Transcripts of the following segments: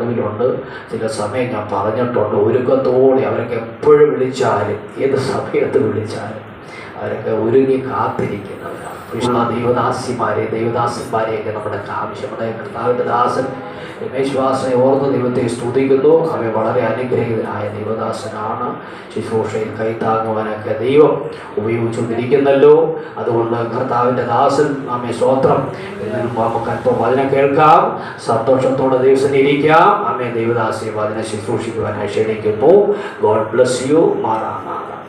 നടുവിലുണ്ട്. ചില സമയം ഞാൻ പറഞ്ഞിട്ടുണ്ട് ഒരുക്കത്തോടെ അവരൊക്കെ എപ്പോഴും വിളിച്ചാലും ഏത് സമയത്ത് വിളിച്ചാലും അവരൊക്കെ ഒരുങ്ങി കാത്തിരിക്കുന്നവരാണ്. ഉള്ള ദൈവദാസിമാരെ ദൈവദാസന്മാരെയൊക്കെ നമ്മുടെ ആവശ്യമുണ്ട് കർത്താവിന്റെ ദാസൻ രമേശ്വാസനെ ഓർന്ന് ദൈവത്തെ സ്തുതിക്കുന്നു. അവൻ വളരെ അനുഗ്രഹീതനായ ദൈവദാസനാണ്. ശുശ്രൂഷയിൽ കൈത്താങ്ങുവാനൊക്കെ ദൈവം ഉപയോഗിച്ചുകൊണ്ടിരിക്കുന്നല്ലോ. അതുകൊണ്ട് കർത്താവിന്റെ ദാസൻ നമ്മെ സ്വത്രം മുമ്പ് നമുക്ക് അല്പം വചനം കേൾക്കാം. സന്തോഷത്തോടെ ദിവസം ഇരിക്കാം. അമ്മേ ദൈവദാസിയെ വചന ശുശ്രൂഷിക്കുവാനായി ക്ഷണിക്കുന്നു. ഗോഡ് ബ്ലസ് യു മാറാനാണ്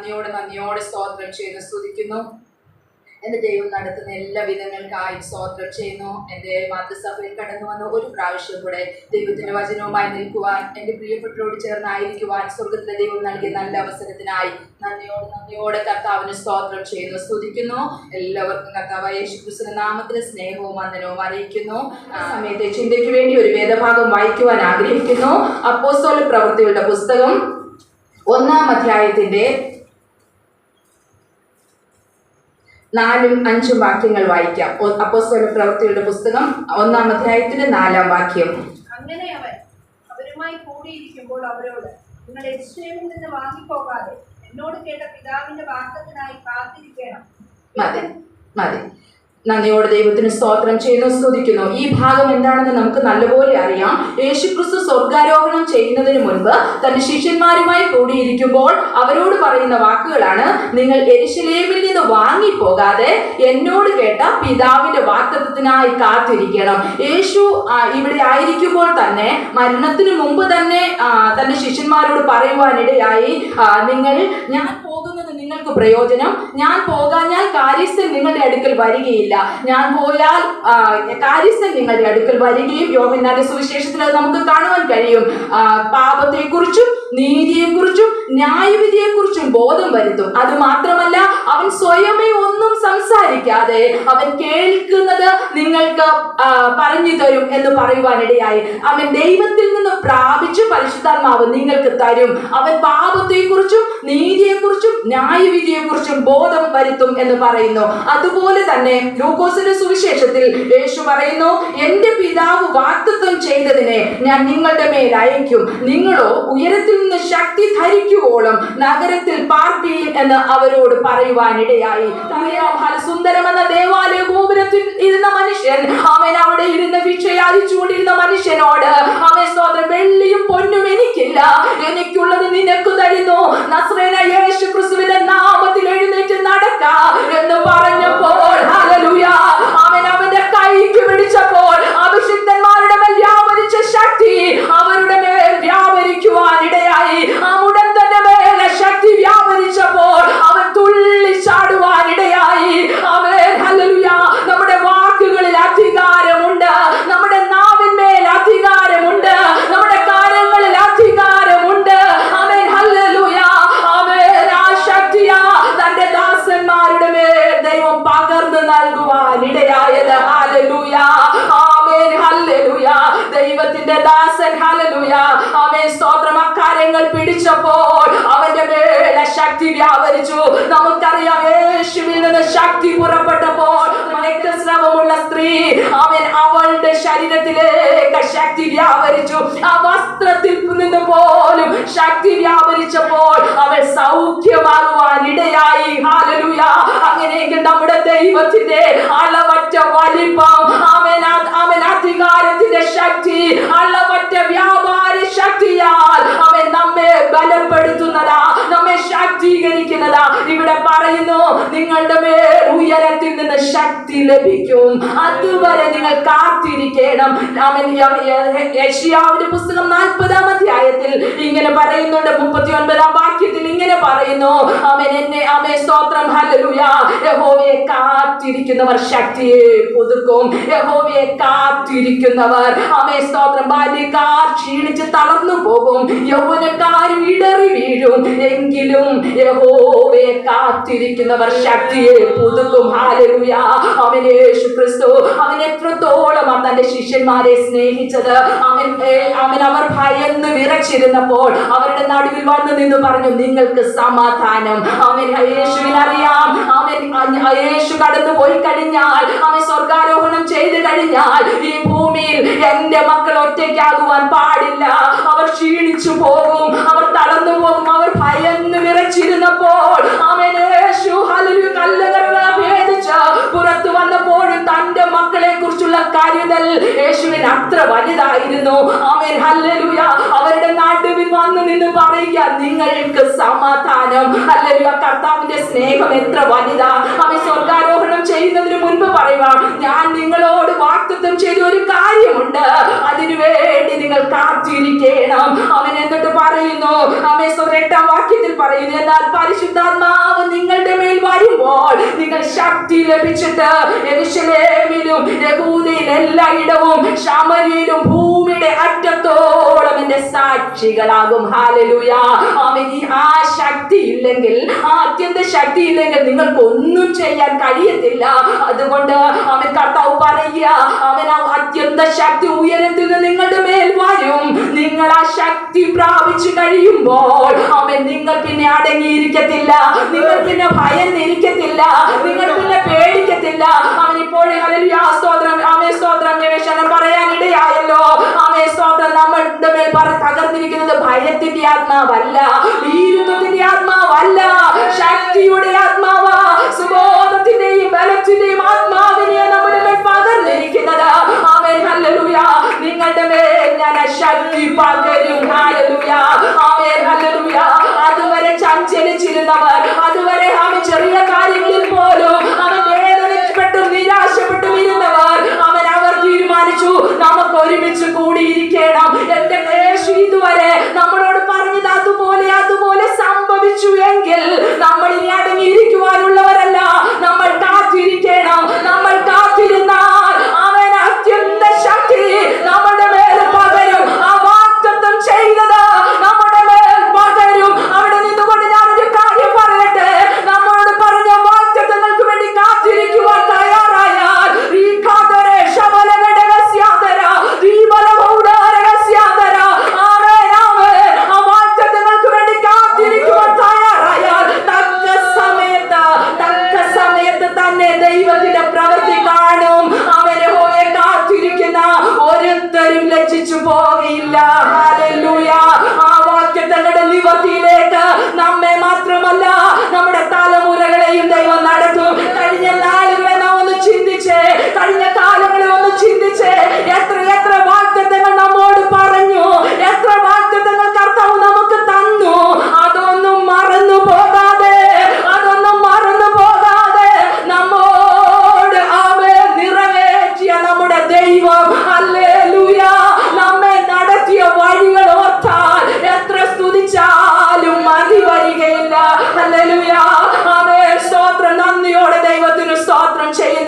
നന്ദിയോട് നന്ദിയോട് സ്തോത്രം ചെയ്ത് സ്തുതിക്കുന്നു. എന്റെ ദൈവം നടത്തുന്ന എല്ലാ വിധങ്ങൾക്കായി സ്തോത്രം ചെയ്യുന്നു. എന്റെ മാതൃസഭയിൽ കടന്നു വന്ന ഒരു പ്രാവശ്യം കൂടെ ദൈവത്തിന്റെ വചനവുമായി നിൽക്കുവാൻ എന്റെ പ്രിയപ്പെട്ടവരോട് ചേർന്നായിരിക്കുവാൻ സ്വർഗത്തിലെ ദൈവം നൽകിയ നല്ല അവസരത്തിനായി നന്ദിയോട് നന്ദിയോടെ കർത്താവിന് സ്തോത്രം ചെയ്യുന്നു സ്തുതിക്കുന്നു. എല്ലാവർക്കും കർത്താവ് യേശു ക്രിസ്തുവിന്റെ നാമത്തിന് സ്നേഹവും വന്ദനവും അറിയിക്കുന്നു. ആ സമയത്തെ ചിന്തയ്ക്ക് വേണ്ടി ഒരു വേദഭാഗം വായിക്കുവാൻ ആഗ്രഹിക്കുന്നു. അപ്പോസ്തോല പ്രവൃത്തികളുടെ പുസ്തകം ഒന്നാം അധ്യായത്തിന്റെ നാലും അഞ്ചും വാക്യങ്ങൾ വായിക്കാം. അപ്പോ അപ്പോസ്തല പ്രവൃത്തിയുടെ പുസ്തകം ഒന്നാം അധ്യായത്തിന്റെ നാലാം വാക്യം. അങ്ങനെ അവൻ അവരുമായി കൂടിയിരിക്കുമ്പോൾ അവരോട് നിങ്ങൾ എരിശലേമിൽ നിന്ന് വാങ്ങിപ്പോകാതെ എന്നോട് കേട്ട പിതാവിന്റെ വാർത്തത്തിനായി കാത്തിരിക്കണം മതി മതി. നന്ദിയോടെ ദൈവത്തിന് സ്തോത്രം ചെയ്യുന്നു സ്തുതിക്കുന്നു. ഈ ഭാഗം എന്താണെന്ന് നമുക്ക് നല്ലപോലെ അറിയാം. യേശുക്രിസ്തു സ്വർഗാരോഹണം ചെയ്യുന്നതിന് മുൻപ് തന്റെ ശിഷ്യന്മാരുമായി കൂടിയിരിക്കുമ്പോൾ അവരോട് പറയുന്ന വാക്കുകളാണ് നിങ്ങൾ എരിശിലേമിൽ നിന്ന് വാങ്ങിപ്പോകാതെ എന്നോട് കേട്ട പിതാവിന്റെ വാക്തത്വത്തിനായി കാത്തിരിക്കണം. യേശു ഇവിടെ ആയിരിക്കുമ്പോൾ തന്നെ മരണത്തിന് മുമ്പ് തന്നെ തന്റെ ശിഷ്യന്മാരോട് പറയുവാനിടയായി നിങ്ങൾ ഞാൻ പോകുന്നത് നിങ്ങൾക്ക് പ്രയോജനം. ഞാൻ പോകാഞ്ഞാൽ കാര്യസ്ഥൻ നിങ്ങളുടെ അടുക്കൽ വരികയില്ല. ഞാൻ പോയാൽ കാര്യസ്ഥൻ നിങ്ങളുടെ അടുക്കൽ വരികയും യോഹന്നാന്റെ സുവിശേഷത്തിൽ അത് നമുക്ക് കാണുവാൻ കഴിയും. പാപത്തെക്കുറിച്ചും നീതിയെക്കുറിച്ചും ന്യായവിധിയെക്കുറിച്ചും ബോധം വരുത്തും. അത് മാത്രമല്ല അവൻ സ്വയമേ ഒന്നും സംസാരിക്കാതെ അവൻ കേൾക്കുന്നത് നിങ്ങൾക്ക് പറഞ്ഞു തരും എന്ന് പറയുവാനിടയായി. അവൻ ദൈവത്തിൽ നിന്ന് പ്രാപിച്ച് പരിശുദ്ധാത്മാവ് നിങ്ങൾക്ക് തരും. അവൻ പാപത്തെക്കുറിച്ചും നീതിയെക്കുറിച്ചും ന്യായവിധിയെക്കുറിച്ചും ബോധം വരുത്തും എന്ന് പറയുന്നു. അതുപോലെ തന്നെ ലൂക്കോസിന്റെ സുവിശേഷത്തിൽ യേശു പറയുന്നു എന്റെ പിതാവ് വാക്തത്വം ചെയ്തതിനെ ഞാൻ നിങ്ങളുടെ മേൽ അയക്കും നിങ്ങളോ ഉയരത്തിൽ നിന്ന് ശക്തി ധരിക്കുവോളം നഗരത്തിൽ പാർപ്പിയും എന്ന് അവരോട് പറയുവാനിടയായി. സുന്ദരമെന്ന ദേവാലയ ഗോപുരത്തിൽ ഇരുന്ന മനുഷ്യൻ അവൻ അവിടെ ഇരുന്ന് വിക്ഷയാലിച്ചുകൊണ്ടിരുന്ന മനുഷ്യനോട് അവൻ സ്വന്തം വെള്ളിയും പൊന്നും എനിക്കില്ല. എനിക്കുള്ളത് നിനക്ക് തരുന്നു. നസ്രേന യേശു നാമത്തിൽ എഴുന്നേറ്റ് നടക്കാം എന്ന് പറഞ്ഞപ്പോൾ സ്തോത്രം. അക്കാര്യങ്ങൾ പിടിച്ചപ്പോൾ അവന്റെ മേലെ ശക്തി വ്യാപരിച്ചു. നമുക്കറിയാം യേശുവിൽ നിന്ന് ശക്തി പുറപ്പെട്ടപ്പോൾ രക്തസ്രാവമുള്ള സ്ത്രീ അവൻ അവളുടെ ശരീരത്തിലേക്ക് ശക്തി വ്യാപരിച്ചു. ആ വസ്ത്രത്തിൽ നിന്ന് പോലും ശക്തി വ്യാപരിച്ചപ്പോൾ അവൾ സൗഖ്യമാകുവാൻ ഇടയായി. ഹാലലുയ അങ്ങനെയെങ്കിൽ നമ്മുടെ ദൈവത്തിന്റെ അളവറ്റ വലിപ്പം അവൻ അവൻ പറയുന്നു നിങ്ങളുടെ മേൽ ഉയരത്തിൽ നിന്ന് ശക്തി ലഭിക്കും. അതുവരെ നിങ്ങൾ കാത്തിരിക്കണം. അവൻ യശിയാവിന്റെ പുസ്തകം നാൽപ്പതാം അധ്യായത്തിൽ ഇങ്ങനെ പറയുന്നുണ്ട്. മുപ്പത്തി ഒൻപതാം വാക്യത്തിൽ ഇങ്ങനെ പറയുന്നു. അവൻ എന്നെ അവൻ സ്തോത്രം. ഹല്ലേലൂയ. യഹോവയെ കാത്തിരിക്കുന്നവർ ശക്തിയെ പുതുക്കും. യഹോവയെ കാത്തിരിക്കുന്നവർ അവൻ സ്തോത്രം. ബാല്യക്കാർ ക്ഷീണിച്ച് തളർന്നു പോകും. യൗവനക്കാർ ഇടറി വീഴും. എങ്കിലും യഹോവയെ കാത്തിരിക്കുന്നവർ ശക്തിയെ പുതുക്കും. ഹാലലുയ അവൻ യേശു ക്രിസ്തു അവൻ എത്രത്തോളം തന്റെ ശിഷ്യന്മാരെ സ്നേഹിച്ചത്. അവൻ അവൻ അവർ ഭയന്ന് വിറച്ചിരുന്നപ്പോൾ അവരുടെ നടുവിൽ വന്നു നിന്ന് പറഞ്ഞു നിങ്ങൾക്ക് സമാധാനം. അവൻ യേശുവിനറിയാം അവൻ യേശു കടന്നു പോയി കഴിഞ്ഞാൽ അവൻ സ്വർഗാരോഹണം ചെയ്തു കഴിഞ്ഞാൽ ഈ ഭൂമിയിൽ എന്റെ മക്കൾ ഒറ്റയ്ക്കാകുവാൻ പാടില്ല. അവർ ക്ഷീണിച്ചു പോകും. അവർ തളർന്നു പോകും. അവർ ഭയന്ന് വിറച്ചിരുന്നപ്പോൾ അവൻ യേശു ഹല്ലേലൂയ ഭേദിച്ച പുറത്തു വന്നപ്പോഴും തന്റെ മക്കളെ കുറിച്ചുള്ള കരുതൽ യേശുവിന് അത്ര വലുതായിരുന്നു. അവൻ ഹല്ലേലൂയ. അവരുടെ നടുവിൽ വന്ന് നിന്ന് പറയുക നിങ്ങൾക്ക് സമാധാനം. ഹല്ലേലൂയ കർത്താവിന്റെ സ്നേഹം എത്ര വലുതാ. അവൻ സ്വർഗാരോഹണം ചെയ്യുന്നതിന് മുൻപ് പറയുക ഞാൻ നിങ്ങളോട് വാക്തത്വം ചെയ്ത ഒരു കാര്യമുണ്ട്. അതിനു വേണ്ടി നിങ്ങൾ കാത്തിരിക്കണം. അവൻ എന്നിട്ട് പറയുന്നു അമേശ്വർ എട്ടാം വാക്യത്തിൽ പറയുന്നു എന്നാൽ പരിശുദ്ധാത്മാവ് നിങ്ങളുടെ മേൽ വരുമ്പോൾ നിങ്ങൾ ശക്തി ലഭിച്ചിട്ട് എല്ലായിടവും ശമരിയിലും ഭൂമിയുടെ അറ്റത്തോളം എന്റെ സാക്ഷികളാകും. ഹാലലുയ ആ ശക്തി ഇല്ലെങ്കിൽ ആ അത്യന്ത ശക്തി ഇല്ലെങ്കിൽ നിങ്ങൾക്ക് ഒന്നും ചെയ്യാൻ കഴിയത്തില്ല. അതുകൊണ്ട് അവൻ കർത്താവ് പറയുക അവൻ ആ അത്യന്ത ശക്തി ഉയരത്തിൽ നിന്ന് നിങ്ങളുടെ മേൽ വരും. നിങ്ങൾ ആ ശക്തി പ്രാപിച്ചു കഴിയുമ്പോൾ അവൻ നിങ്ങൾ പിന്നെ അടങ്ങിയിരിക്കത്തില്ല. നിങ്ങൾ പിന്നെ ഭയന്നിരിക്കത്തില്ല. നിങ്ങൾ പിന്നെ പേടിക്കത്തില്ല. അവൻ ഹല്ലേലൂയ സ്തോത്രം ആമേ സ്തോത്രം നിവേശനം പറയാൻ ഇടയായല്ലോ ആമേ സ്തോത്രം നമ്മളുടെ മേൽ പറ തകർന്നിരിക്കുന്നത് ഭയത്തിന്റെ ആത്മാവല്ല. ഭീരുത്വത്തിന്റെ ആത്മാവല്ല. ശക്തിയുടെ ആത്മാവാ. സുബോധത്തിന്റെയും ബലത്തിന്റെയും ആത്മാവിനെ നമ്മുടെ മേൽ പകർന്നിരിക്കുന്നത്. ആമേൻ ഹല്ലേലൂയ. നിങ്ങളുടെ മേൽ ഞാൻ ശക്തി പകരും. ഹല്ലേലൂയ. ആമേൻ ഹല്ലേലൂയ. ഒരുമിച്ച് കൂടിയിരിക്കണം. എന്റെ യേശു ഇതുവരെ നമ്മളോട് പറഞ്ഞത് അതുപോലെ അതുപോലെ സംഭവിച്ചു എങ്കിൽ നമ്മൾ ഇനി അടങ്ങിയിരിക്കുവാനുള്ളവരല്ല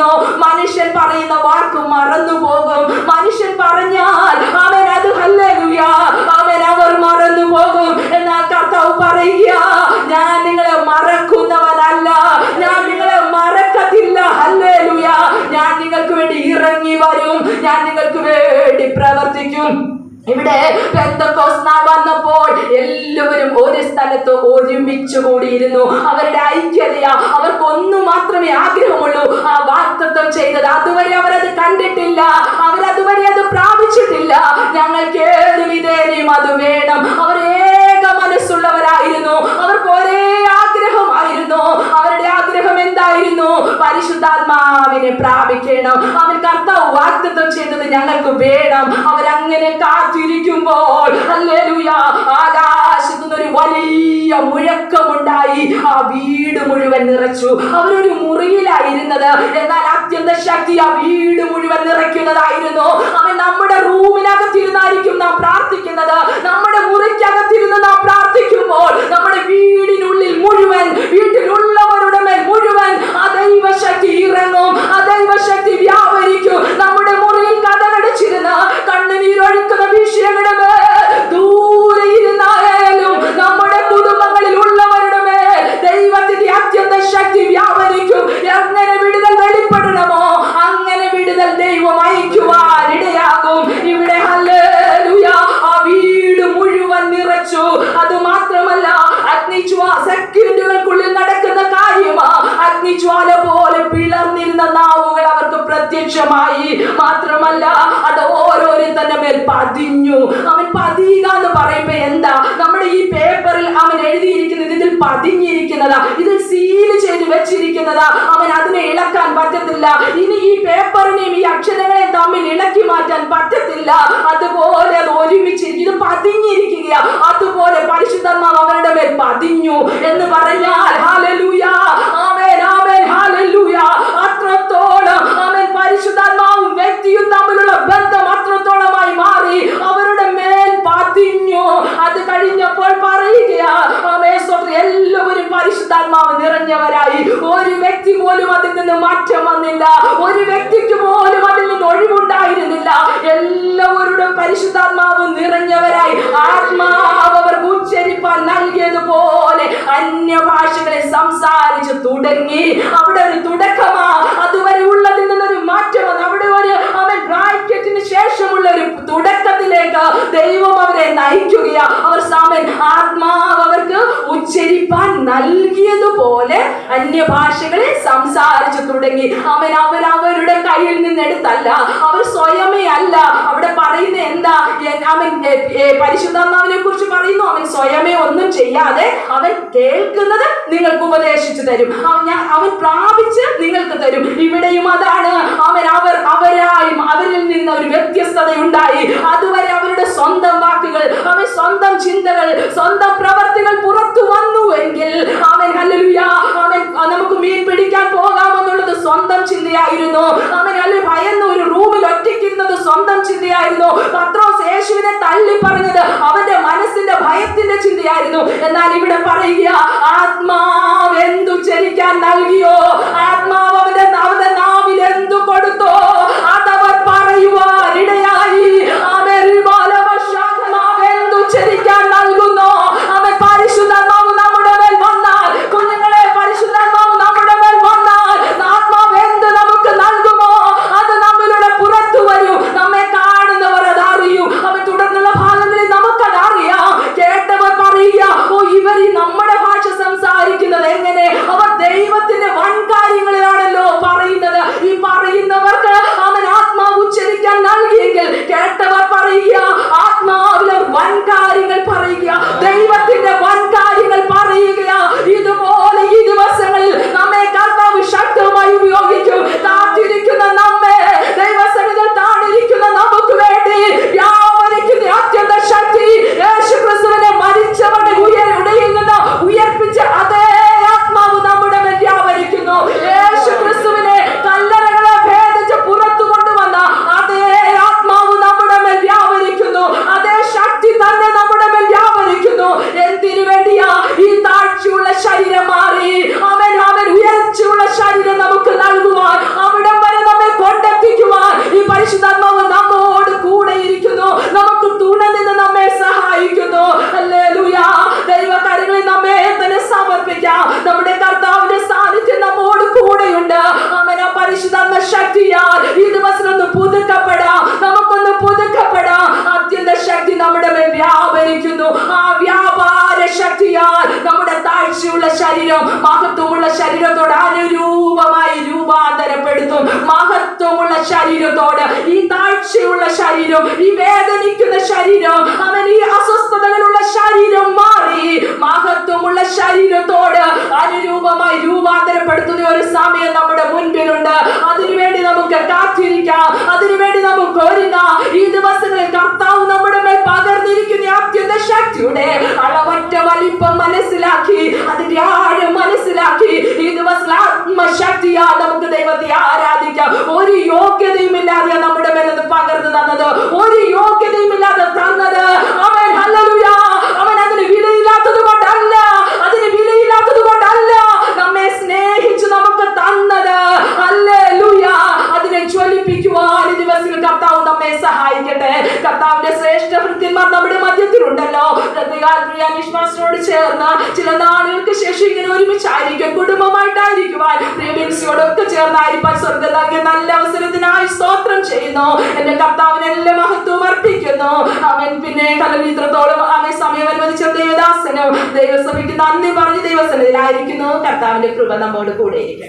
ചെയ്യുന്നു മനുഷ്യൻ പറയുന്ന വാക്ക് മറന്നു പോകും. മനുഷ്യൻ പറഞ്ഞാൽ അവൻ അത് ഹല്ലേലൂയ. അവൻ അവർ മറന്നു പോകും. എന്നാൽ കർത്താവ് പറയുക ഞാൻ നിങ്ങളെ മറക്കുന്നവനല്ല. ഞാൻ നിങ്ങളെ മറക്കത്തില്ല. ഹല്ലേലൂയ. ഞാൻ നിങ്ങൾക്ക് വേണ്ടി ഇറങ്ങി വരും. ഞാൻ നിങ്ങൾക്ക് വേണ്ടി പ്രവർത്തിക്കും. ഇവിടെ വന്നപ്പോൾ എല്ലാവരും ഒരു സ്ഥലത്ത് ഒരുമിച്ച് കൂടിയിരുന്നു. അവരുടെ ഐക്യതയ. അവർക്ക് ഒന്നു മാത്രമേ ആഗ്രഹമുള്ളൂ അത് വേണം അവർ ഏക മനസ്സുള്ളവരായിരുന്നു. അവർക്ക് ഒരേ ആഗ്രഹം ആയിരുന്നു. അവരുടെ ആഗ്രഹം എന്തായിരുന്നു? പരിശുദ്ധാത്മാവിനെ പ്രാപിക്കണം. അവൻ കർത്താവ് വാക്തത്വം ചെയ്തത് ഞങ്ങൾക്ക് വേണം. അവരങ്ങനെ കാത്തിരിക്കുമ്പോൾ ഹല്ലേലൂയ ആകാശത്തു നിന്നൊരു വലിയ മുഴക്കമുണ്ടായി. ആ വീട് മുഴുവൻ നിറച്ചു. അവരൊരു മുറിയിലായിരുന്നത്. എന്നാൽ അത്യന്ത ശക്തി ആ വീട് മുഴുവൻ നിറയ്ക്കുന്നതായിരുന്നു. റൂമിനകത്തിരുന്നായിരിക്കും നാം പ്രാർത്ഥിക്കുന്നത്. നമ്മുടെ മുറിക്കകത്തിരുന്ന് പ്രത്യക്ഷമായി മാത്രമല്ല അത് ഓരോരുത്തന്റെ മേൽ പതിഞ്ഞു. അവൻ പതിയുക എന്ന് പറയുമ്പോ എന്താ? നമ്മുടെ ഈ പേപ്പറിൽ അവൻ എഴുതിയിരിക്കുന്നത് ഇതിൽ പതിഞ്ഞിരിക്കുന്നതാ. ഇതിൽ സീൽ ചെയ്ത് വെച്ചിരിക്കുന്നതാ. അവൻ അതിനെ ഇളക്കാൻ പറ്റത്തില്ല. ഇനി ഈ പേപ്പറിനെയും ഈ അക്ഷരങ്ങളെയും തമ്മിൽ ഇളക്കി മാറ്റാൻ പറ്റത്തില്ല. അതുപോലെ അത് ഒരുമിച്ചിരിക്കും. ഇത് പതിഞ്ഞിരിക്കുക അതുപോലെ പരിശുദ്ധമാവ് അവരുടെ മേൽ പതിഞ്ഞു എന്ന് പറഞ്ഞാൽ ഹാലലൂയ പരിശുദ്ധാത്മാവും വ്യക്തിയും തമ്മിലുള്ള ബന്ധം അത്രത്തോളമായി മാറി അവരുടെ മേൽ പതിഞ്ഞു. അത് കഴിഞ്ഞപ്പോൾ പറയുകയാ എല്ലാവരും പരിശുദ്ധാത്മാവ് നിറഞ്ഞവരായി. ഒരു വ്യക്തി പോലും അതിൽ നിന്ന് മാറ്റം വന്നില്ല. ഒരു വ്യക്തിക്ക് പോലും അതിൽ നിന്ന് ഒഴിവുണ്ടായിരുന്നില്ല. എല്ലാവരുടെ പരിശുദ്ധാത്മാവ് നിറഞ്ഞവരായി. ആത്മാവ് അവർക്ക് ഉച്ചരിപ്പാൻ നൽകിയതുപോലെ അന്യഭാഷകളെ സംസാരിച്ച് തുടങ്ങി. അവിടെ ഒരു തുടക്കമാ. അതുവരെ ഉള്ളതിൽ உள்ள തുടക്കത്തിലേക്ക് ദൈവം അവരെ നയിക്കുകയാണ് അവർ സാമൻ ആത്മാവ് അവർക്ക് ഉച്ചരിപ്പാൻ നൽകിയതുപോലെ അന്യഭാഷകളെ സംസാരിച്ചു തുടങ്ങി. അവൻ അവർ അവരുടെ കയ്യിൽ നിന്നെടുത്തല്ല. അവർ സ്വയമേ അല്ല. അവിടെ പറയുന്ന എന്താ? അവൻ പരിശുദ്ധാത്മാവിനെ കുറിച്ച് പറയുന്നു. അവൻ സ്വയമേ ഒന്നും ചെയ്യാതെ അവൻ കേൾക്കുന്നത് നിങ്ങൾക്ക് ഉപദേശിച്ചു തരും. അവൻ പ്രാപിച്ച് നിങ്ങൾക്ക് തരും. ഇവിടെയും അതാണ്. അവൻ അവർ അവരായും അവരിൽ നിന്ന് ഒരു വ്യത്യസ്തത ഉണ്ടായി അതുവരെ അവരുടെ സ്വന്തം വാക്കുകൾ അവൻ സ്വന്തം ചിന്തകൾ സ്വന്തം പ്രവർത്തികൾ പുറത്തു വന്നു എങ്കിൽ അവൻ അവൻ നമുക്ക് മീൻ പിടിക്കാൻ പോകാമെന്നുള്ളത് സ്വന്തം ചിന്തയായിരുന്നു. അവൻ അല്ലെ ഭയന്ന് ഒരു റൂമിൽ ഒറ്റയ്ക്കിരുന്നത് സ്വന്തം ചിന്തയായിരുന്നു. പത്രോസ് യേശുവിനെ തള്ളി പറഞ്ഞത് അവന്റെ മനസ്സിന്റെ ഭയത്തിന്റെ ചിന്തയായിരുന്നു. എന്നാൽ ഇവിടെ പറയുക ആത്മാവ് എന്തു ചരിക്കാൻ നൽകിയോ? ആത്മാവ് അവന്റെ ശരീരത്തോട്. ഈ താഴ്ചയുള്ള ശരീരം ഈ വേദനിക്കുന്ന ശരീരം അവൻ ഈ അസ്വസ്ഥതകളുള്ള ശരീരം മാറി. മഹത്വമുള്ള ശരീരത്തോട് അനുരൂപമായി രൂപാന്തരപ്പെടുത്തുന്ന ഒരു സമയം നമ്മുടെ മുൻപിലുണ്ട്. അതിനുവേണ്ടി നമുക്ക് കാത്തിരിക്കാം. അതിനുവേണ്ടി നമുക്ക് ഒരുങ്ങാം. ശക്തിയുടെ അളവറ്റ വലിപ്പം മനസ്സിലാക്കി അതിന്റെ ആഴം മനസ്സിലാക്കി. ഈ ദിവസം ആത്മശക്തിയാ നമുക്ക് ദൈവത്തെ ആരാധിക്കാം. ഒരു യോഗ്യതയും ഇല്ലാതെ നമ്മുടെ മേലത് പകർന്നു തന്നത്. ഒരു യോഗ്യതയും ഇല്ലാതെ തന്നത്. അവൻ ഹല്ലേലൂയ അവൻ അതിന് വിലയില്ലാത്തത് കൊണ്ടല്ല. അതിന് വിലയില്ലാത്തത് കൊണ്ടല്ല. നമ്മെ സ്നേഹിച്ചു നമുക്ക് തന്നത്. ഹല്ലേലൂയ. അതിനെ ജ്വലിപ്പിക്കുവാൻ ഈ ദിവസത്തിൽ കർത്താവ് നമ്മെ സഹായിക്കട്ടെ. കർത്താവിന്റെ ശ്രേഷ്ഠ ഭൃത്യന്മാർ നമ്മുടെ മധ്യത്തിലുണ്ടല്ലോ വിശ്വാസത്തോട് ചേർന്ന് ചില നാളുകൾക്ക് ശേഷം ഇങ്ങനെ ഒരുമിച്ചായിരിക്കും. കുടുംബമായിട്ടായിരിക്കുവാൻ പ്രിയബിൻസിയോടൊക്കെ ചേർന്നായിരിക്കാൻ സ്വർഗം നൽകിയ നല്ല അവസരത്തിനായി സ്തോത്രം ചെയ്യുന്നു. എന്റെ കർത്താവിന് എല്ലാ മഹത്വവും അർപ്പിക്കുന്നു. അവൻ പിന്നെ കലമിത്രത്തോളം അവൻ സമയം അനുവദിച്ച ദേവദാസനും ദൈവസഭയ്ക്ക് നന്ദി പറഞ്ഞ് ദൈവസനത്തിലായിരിക്കുന്നു കർത്താവിന്റെ കൃപ നമ്മോട് കൂടെ ഇരിക്കട്ടെ